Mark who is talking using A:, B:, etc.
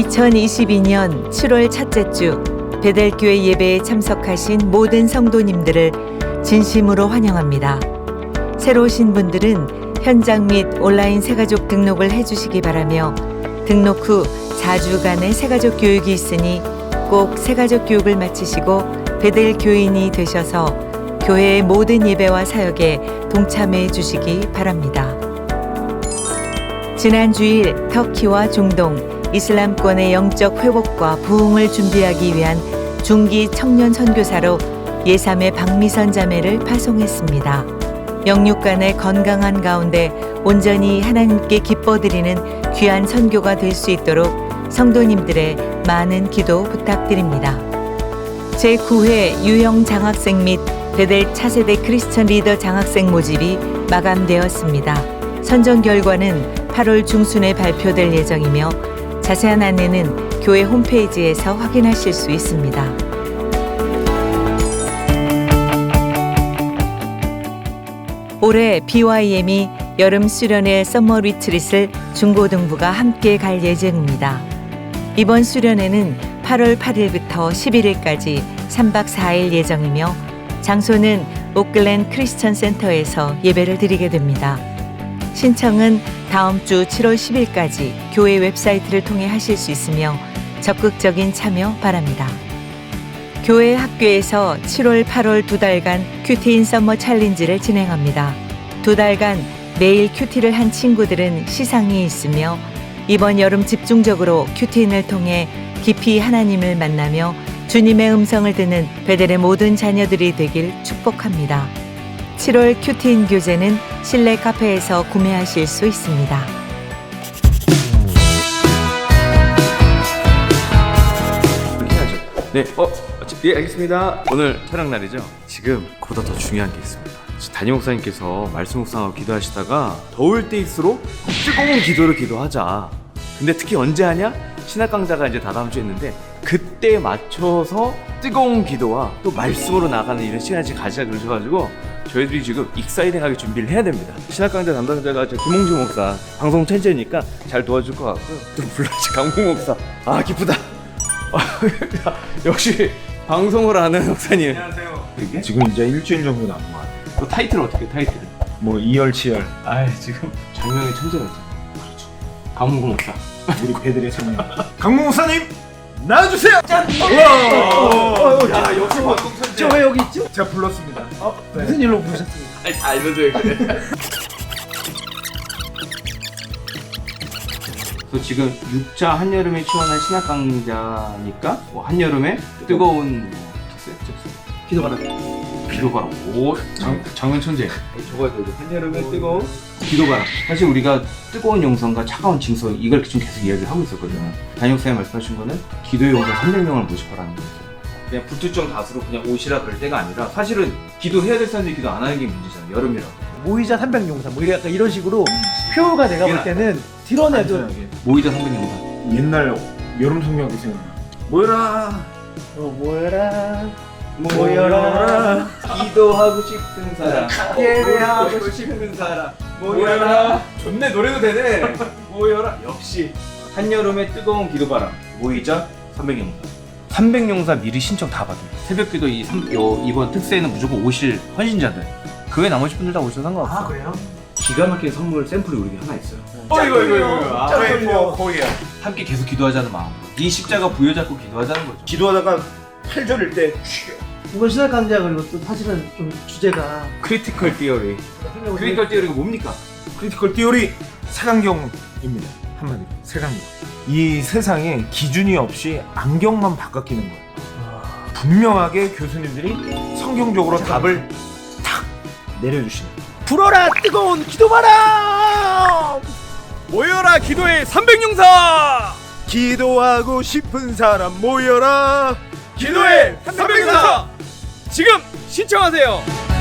A: 2022년 7월 첫째 주 베델교회 예배에 참석하신 모든 성도님들을 진심으로 환영합니다. 새로 오신 분들은 현장 및 온라인 새가족 등록을 해주시기 바라며 등록 후 4주간의 새가족 교육이 있으니 꼭 새가족 교육을 마치시고 베델 교인이 되셔서 교회의 모든 예배와 사역에 동참해 주시기 바랍니다. 지난 주일 터키와 중동, 이슬람권의 영적 회복과 부흥을 준비하기 위한 중기 청년 선교사로 예삼의 박미선 자매를 파송했습니다. 영육간의 건강한 가운데 온전히 하나님께 기뻐드리는 귀한 선교가 될 수 있도록 성도님들의 많은 기도 부탁드립니다. 제9회 유형 장학생 및 베델 차세대 크리스천 리더 장학생 모집이 마감되었습니다. 선정 결과는 8월 중순에 발표될 예정이며 자세한 안내는 교회 홈페이지에서 확인하실 수 있습니다. 올해 BYM이 여름 수련회 썸머 리트릿을 중고등부가 함께 갈 예정입니다. 이번 수련회는 8월 8일부터 11일까지 3박 4일 예정이며 장소는 오클랜 크리스천 센터에서 예배를 드리게 됩니다. 신청은 다음 주 7월 10일까지 교회 웹사이트를 통해 하실 수 있으며 적극적인 참여 바랍니다. 교회 학교에서 7월, 8월 두 달간 큐티인 서머 챌린지를 진행합니다. 두 달간 매일 큐티를 한 친구들은 시상이 있으며 이번 여름 집중적으로 큐티인을 통해 깊이 하나님을 만나며 주님의 음성을 듣는 베델의 모든 자녀들이 되길 축복합니다. 7월 큐티인 교재는 실내 카페에서 구매하실 수 있습니다.
B: 해야죠. 네, 어, 예, 알겠습니다. 오늘 촬영 날이죠. 지금 그보다 더 중요한 게 있습니다. 담임 목사님께서 말씀 묵상하고 기도하시다가 더울 때일수록 뜨거운 기도를 기도하자. 근데 특히 언제 하냐? 신학 강좌가 이제 다 다음 주에 있는데 그때 맞춰서 뜨거운 기도와 또 말씀으로 나가는 이런 시간을 가지자 그러셔가지고 저희들이 지금 익사이딩하게 준비를 해야 됩니다. 신학 강좌 담당자가 저 김홍주 목사 방송 천재니까 잘 도와줄 것 같고 또 블라시 강국 목사 아 기쁘다. 아, 역시 방송을 하는 목사님. 안녕하세요.
C: 지금 이제 일주일 정도 남은 것 같아요.
B: 또 타이틀 어떻게 타이틀?
C: 뭐 이열치열
B: 아 지금 장명의 천재가 있잖아. 그렇죠. 강문구 목사.
C: 우리 배들의 청년 강모 목사님 나와주세요. 짠.
B: 야 역시 방송 천재.
C: 저왜 여기 있죠? 제가 불렀습니다. 무슨 일로 부르셨습니까?
B: 아니 다 알려줘야 그래. 그 지금 6차 한여름에 치원한 신학 강좌니까 뭐 한여름에 뜨거운 뭐 특색 특색
C: 기도받아.
B: 기도바람 오 장, 장면 천재 저거야 돼 한여름에 뜨거운 기도바람 사실 우리가 뜨거운 영성과 차가운 징성 이걸 지금 계속 이야기를 하고 있었거든요 단역사님 말씀하신 거는 기도의 용사 300명을 모집하라는 거죠 그냥 불특정 다수로 그냥 오시라 그럴 때가 아니라 사실은 기도해야 될 사람들이 기도 안 하는 게 문제잖아요 여름이라
D: 모이자 300용사 뭐 약간 이런 식으로 표가 내가 볼 때는 드러내도
B: 모이자 300명사.
C: 옛날 여름 성경이 생각나. 모여라.
D: 어, 뭐라.
B: 모여라. 기도하고 싶은 사람. 예배하고 싶은 사람. 모여라. 좋네 노래도 되네. 모여라. 역시 한여름의 뜨거운 기도바람. 모이자 300용사 300용사 미리 신청 다 받아요. 새벽기도 이 삼- 요, 이번 특세에는 무조건 오실 헌신자들. 그 외 나머지 분들 다 오셔도 상관없어
D: 아 그래요?
B: 기가 막힌 선물 샘플이 우리 하나 있어요.
C: 어 이거 이거 이거. 저희 뭐. 거기야.
B: 함께 계속 기도하자는 마음으로 이 십자가 부여잡고 기도하자는 거죠.
C: 기도하다가 팔 저릴 때
D: 이번 신학 강좌 그리고 또 사실은 좀 주제가.
B: 크리티컬 티어리 크리티컬 티어리가 뭡니까?
C: 크리티컬 띠오리 색안경입니다. 한마디로 색안경. 이 세상에 기준이 없이 안경만 바꿔끼는 거예요. 분명하게 교수님들이 성경적으로 답을 탁 내려주시는.
D: 불어라 뜨거운 기도바람
C: 모여라 기도의 300용사 기도하고 싶은 사람 모여라 기도의 300용사 지금 신청하세요